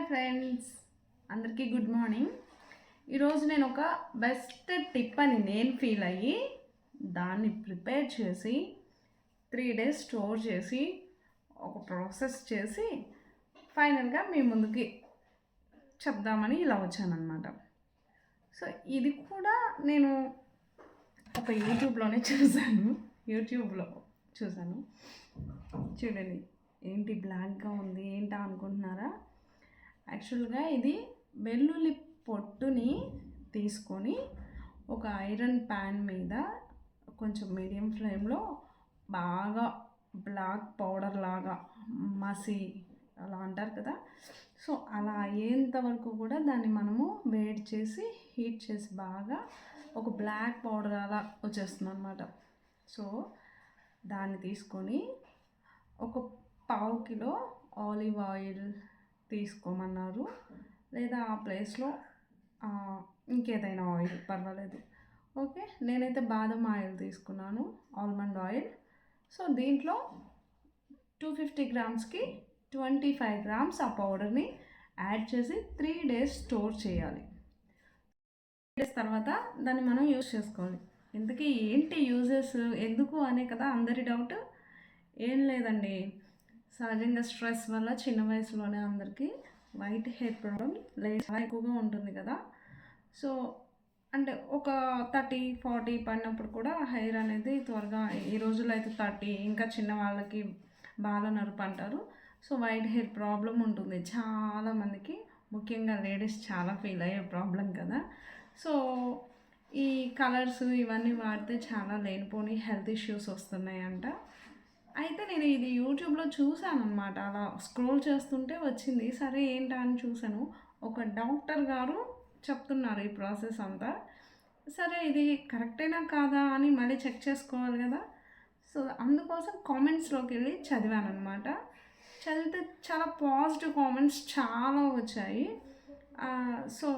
Hi friends. అందరికీ good morning. ఈరోజు నేను ఒక బెస్ట్ టిప్ అని నేను ఫీల్ అయ్యి దాన్ని ప్రిపేర్ చేసి త్రీ డేస్ స్టోర్ చేసి ఒక ప్రాసెస్ చేసి ఫైనల్గా మీ ముందుకి చెప్దామని ఇలా వచ్చానమాట సో ఇది కూడా నేను ఒక యూట్యూబ్లోనే చూశాను. యూట్యూబ్లో చూశాను. చూడండి ఏంటి బ్లాక్గా ఉంది ఏంటా అనుకుంటున్నారా? యాక్చువల్గా ఇది వెల్లుల్లి పొట్టుని తీసుకొని ఒక ఐరన్ ప్యాన్ మీద కొంచెం మీడియం ఫ్లేమ్లో బాగా బ్లాక్ పౌడర్ లాగా మసి అలా అంటారు కదా. సో అలా అయ్యేంత వరకు కూడా దాన్ని మనము వేడి చేసి హీట్ చేసి బాగా ఒక బ్లాక్ పౌడర్ అలా వచ్చేస్తుంది అనమాట సో దాన్ని తీసుకొని ఒక పావు కిలో ఆలివ్ ఆయిల్ తీసుకోమన్నారు. లేదా ఆ ప్లేస్లో ఇంకేదైనా ఆయిల్ పర్వాలేదు. ఓకే నేనైతే బాదం ఆయిల్ తీసుకున్నాను ఆల్మండ్ ఆయిల్. సో దీంట్లో టూ ఫిఫ్టీ గ్రామ్స్కి ట్వంటీ ఫైవ్ గ్రామ్స్ ఆ పౌడర్ని యాడ్ చేసి త్రీ డేస్ స్టోర్ చేయాలి. త్రీ డేస్ తర్వాత దాన్ని మనం యూజ్ చేసుకోవాలి. ఇంతకీ ఏంటి యూజెస్? ఎందుకు అనే కదా అందరి డౌట్. ఏం లేదండి. సహజంగా స్ట్రెస్ వల్ల చిన్న వయసులోనే అందరికీ వైట్ హెయిర్ ప్రాబ్లం లేదు చాలా ఎక్కువగా ఉంటుంది కదా. సో అంటే ఒక థర్టీ ఫార్టీ పడినప్పుడు కూడా హెయిర్ అనేది త్వరగా ఈ రోజుల్లో అయితే థర్టీ ఇంకా చిన్న వాళ్ళకి బాగా నరుపు అంటారు. సో వైట్ హెయిర్ ప్రాబ్లం ఉంటుంది. చాలామందికి ముఖ్యంగా లేడీస్ చాలా ఫీల్ అయ్యే ప్రాబ్లం కదా. సో ఈ కలర్స్ ఇవన్నీ వాడితే చాలా లేనిపోని హెల్త్ ఇష్యూస్ వస్తున్నాయంట. అయితే నేను ఇది యూట్యూబ్లో చూశాను అనమాట అలా స్క్రోల్ చేస్తుంటే వచ్చింది. సరే ఏంటా అని చూశాను. ఒక డాక్టర్ గారు చెప్తున్నారు ఈ ప్రాసెస్ అంతా. సరే ఇది కరెక్టేనా కాదా అని మళ్ళీ చెక్ చేసుకోవాలి కదా. సో అందుకోసం కామెంట్స్లోకి వెళ్ళి చదివాను అనమాట చదివితే చాలా పాజిటివ్ కామెంట్స్ చాలా వచ్చాయి. సో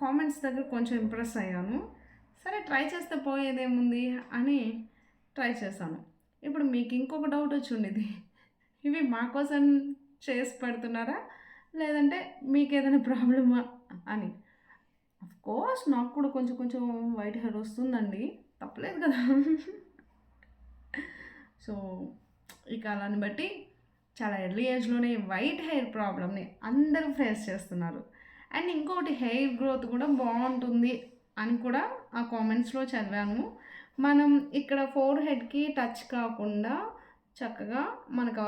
కామెంట్స్ దగ్గర కొంచెం ఇంప్రెస్ అయ్యాను. సరే ట్రై చేస్తే పోయేదేముంది అని ట్రై చేశాను. ఇప్పుడు మీకు ఇంకొక డౌట్ వచ్చి ఉండేది. ఇవి మా కోసం చేసి పెడుతున్నారా? లేదంటే మీకు ఏదైనా ప్రాబ్లమా అని. కోర్స్ నాకు కూడా కొంచెం కొంచెం వైట్ హెయిర్ వస్తుందండి. తప్పలేదు కదా. సో ఈ కాలాన్ని బట్టి చాలా ఎర్లీ ఏజ్లోనే వైట్ హెయిర్ ప్రాబ్లమ్ని అందరూ ఫేస్ చేస్తున్నారు. అండ్ ఇంకొకటి హెయిర్ గ్రోత్ కూడా బాగుంటుంది అని కూడా ఆ కామెంట్స్లో చదివాను. మనం ఇక్కడ ఫోర్ హెడ్కి టచ్ కాకుండా చక్కగా మనకు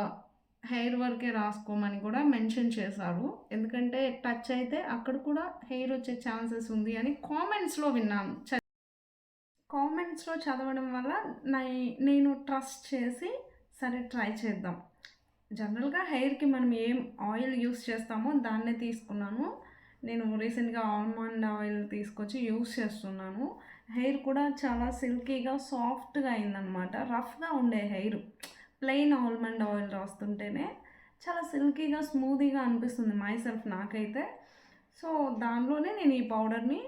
హెయిర్ వరకే రాసుకోమని కూడా మెన్షన్ చేశారు. ఎందుకంటే టచ్ అయితే అక్కడ కూడా హెయిర్ వచ్చే ఛాన్సెస్ ఉంది అని కామెంట్స్లో విన్నాను. కామెంట్స్లో చదవడం వల్ల నేను ట్రస్ట్ చేసి సరే ట్రై చేద్దాం. జనరల్గా హెయిర్కి మనం ఏం ఆయిల్ యూస్ చేస్తామో దాన్నే తీసుకున్నాను. నేను రీసెంట్గా ఆల్మండ్ ఆయిల్ తీసుకొచ్చి యూస్ చేస్తున్నాను. హెయిర్ కూడా చాలా సిల్కీగా సాఫ్ట్గా అయిందనమాట రఫ్గా ఉండే హెయిర్. ప్లెయిన్ ఆల్మండ్ ఆయిల్ రాస్తుంటేనే చాలా సిల్కీగా స్మూదీగా అనిపిస్తుంది మై సెల్ఫ్ నాకైతే. సో దానిలోనే నేను ఈ పౌడర్ని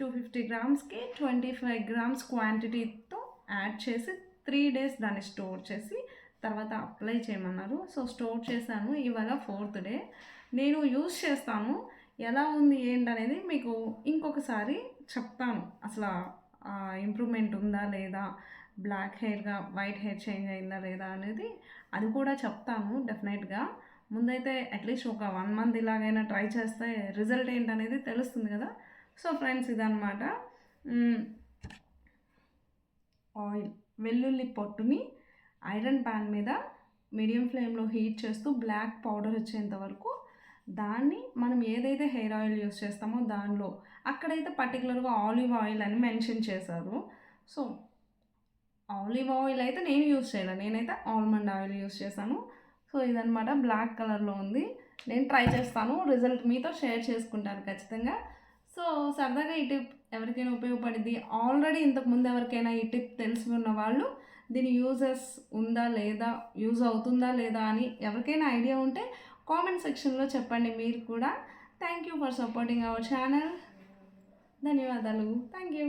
టూ ఫిఫ్టీ గ్రామ్స్కి ట్వంటీ ఫైవ్ గ్రామ్స్ క్వాంటిటీతో యాడ్ చేసి త్రీ డేస్ దాన్ని స్టోర్ చేసి తర్వాత అప్లై చేయమన్నారు. సో స్టోర్ చేశాను ఇవాళ ఫోర్త్ డే. నేను యూస్ చేస్తాను. ఎలా ఉంది ఏంటనేది మీకు ఇంకొకసారి చెప్తాను. అసలు ఇంప్రూవ్మెంట్ ఉందా లేదా? బ్లాక్ హెయిర్గా వైట్ హెయిర్ చేంజ్ అయిందా లేదా అనేది అది కూడా చెప్తాను డెఫినెట్గా. ముందైతే అట్లీస్ట్ ఒక వన్ మంత్ ఇలాగైనా ట్రై చేస్తే రిజల్ట్ ఏంటనేది తెలుస్తుంది కదా. సో ఫ్రెండ్స్ ఇదనమాట ఆయిల్ వెల్లుల్లి పొట్టుని ఐరన్ ప్యాన్ మీద మీడియం ఫ్లేమ్లో హీట్ చేస్తూ బ్లాక్ పౌడర్ వచ్చేంత వరకు దాన్ని మనం ఏదైతే హెయిర్ ఆయిల్ యూస్ చేస్తామో దానిలో అక్కడైతే పర్టికులర్గా ఆలివ్ ఆయిల్ అని మెన్షన్ చేశారు. సో ఆలివ్ ఆయిల్ అయితే నేను యూస్ చేయలేను నేనైతే ఆల్మండ్ ఆయిల్ యూస్ చేశాను. సో ఇదనమాట బ్లాక్ కలర్లో ఉంది. నేను ట్రై చేస్తాను. రిజల్ట్ మీతో షేర్ చేసుకుంటాను ఖచ్చితంగా. సో సరదాగా ఈ టిప్ ఎవరికైనా ఉపయోగపడింది ఆల్రెడీ ఇంతకుముందు ఎవరికైనా ఈ టిప్ తెలిసి ఉన్న వాళ్ళు దీని యూజెస్ ఉందా లేదా యూజ్ అవుతుందా లేదా అని ఎవరికైనా ఐడియా ఉంటే కామెంట్ సెక్షన్లో చెప్పండి మీరు కూడా. Thank you for supporting our channel ధన్యవాదాలు. Thank you